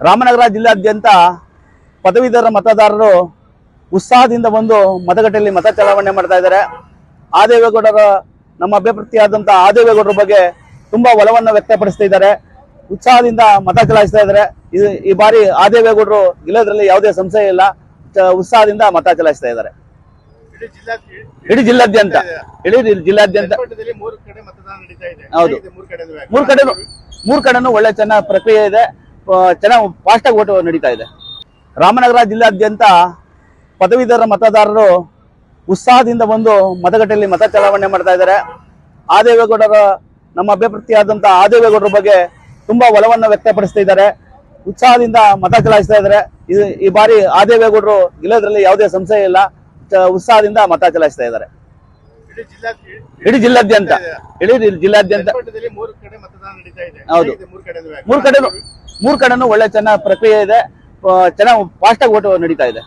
ರಾಮನಗರ ಜಿಲ್ಲಾದ್ಯಂತ ಪದವೀಧರ ಮತದಾರರು ಉತ್ಸಾಹದಿಂದ ಬಂದು ಮತಗಟ್ಟೆಯಲ್ಲಿ ಮತ ಚಲಾವಣೆ ಮಾಡ್ತಾ ಇದ್ದಾರೆ. ಆದೇವೇಗೌಡರ ನಮ್ಮ ಅಭ್ಯರ್ಥಿಯಾದಂಥ ಆದೇವೇಗೌಡರ ಬಗ್ಗೆ ತುಂಬಾ ಒಲವನ್ನು ವ್ಯಕ್ತಪಡಿಸ್ತಾ ಇದ್ದಾರೆ. ಉತ್ಸಾಹದಿಂದ ಮತ ಚಲಾಯಿಸ್ತಾ ಇದ್ದಾರೆ. ಇದು ಈ ಬಾರಿ ಆದೇವೇಗೌಡರು ಗೆಲ್ಲೋದ್ರಲ್ಲಿ ಯಾವುದೇ ಸಂಶಯ ಇಲ್ಲ. ಉತ್ಸಾಹದಿಂದ ಮತ ಚಲಾಯಿಸ್ತಾ ಇದ್ದಾರೆ. ಇಡೀ ಜಿಲ್ಲಾ ಜಿಲ್ಲಾದ್ಯಂತ. ಇಡೀ ಜಿಲ್ಲಾದ್ಯಂತ. ಹೌದು ಮೂರು ಕಡೆ ಮೂರು ಕಡೆ ಮೂರ್ ಕಡೆನೂ ಒಳ್ಳೆ ಚೆನ್ನಾಗಿ ಪ್ರಕ್ರಿಯೆ ಇದೆ. ಚೆನ್ನಾಗಿ ಫಾಸ್ಟ್ ಆಗಿ ಓಟು ನಡೀತಾ ಇದೆ. ರಾಮನಗರ ಜಿಲ್ಲಾದ್ಯಂತ ಪದವೀಧರ ಮತದಾರರು ಉತ್ಸಾಹದಿಂದ ಬಂದು ಮತಗಟ್ಟೆಯಲ್ಲಿ ಮತ ಚಲಾವಣೆ ಮಾಡ್ತಾ ಇದ್ದಾರೆ. ಆದೇವೇಗೌಡರ ನಮ್ಮ ಅಭ್ಯರ್ಥಿಯಾದಂಥ ಆದೇವೇಗೌಡರ ಬಗ್ಗೆ ತುಂಬಾ ಒಲವನ್ನು ವ್ಯಕ್ತಪಡಿಸ್ತಾ ಇದ್ದಾರೆ. ಉತ್ಸಾಹದಿಂದ ಮತ ಚಲಾಯಿಸ್ತಾ ಇದ್ದಾರೆ. ಇದು ಈ ಬಾರಿ ಆದೇವೇಗೌಡರು ಗೆಲ್ಲೋದ್ರಲ್ಲಿ ಯಾವುದೇ ಸಂಶಯ ಇಲ್ಲ. ಉತ್ಸಾಹದಿಂದ ಮತ ಚಲಾಯಿಸ್ತಾ ಇದ್ದಾರೆ. ಇಡೀ ಜಿಲ್ಲಾ ಇಡೀ ಜಿಲ್ಲಾದ್ಯಂತ. ಇಡೀ ಜಿಲ್ಲಾದ್ಯಂತ. ಹೌದು. ಮೂರು ಕಡೆ ಮೂರ್ ಕಡೆನೂ ಒಳ್ಳೆ ಚೆನ್ನಾಗಿ ಪ್ರಕ್ರಿಯೆ ಇದೆ. ಚೆನ್ನಾಗಿ ಫಾಸ್ಟ್ ಆಗಿ ಓಟು ನಡೀತಾ ಇದೆ.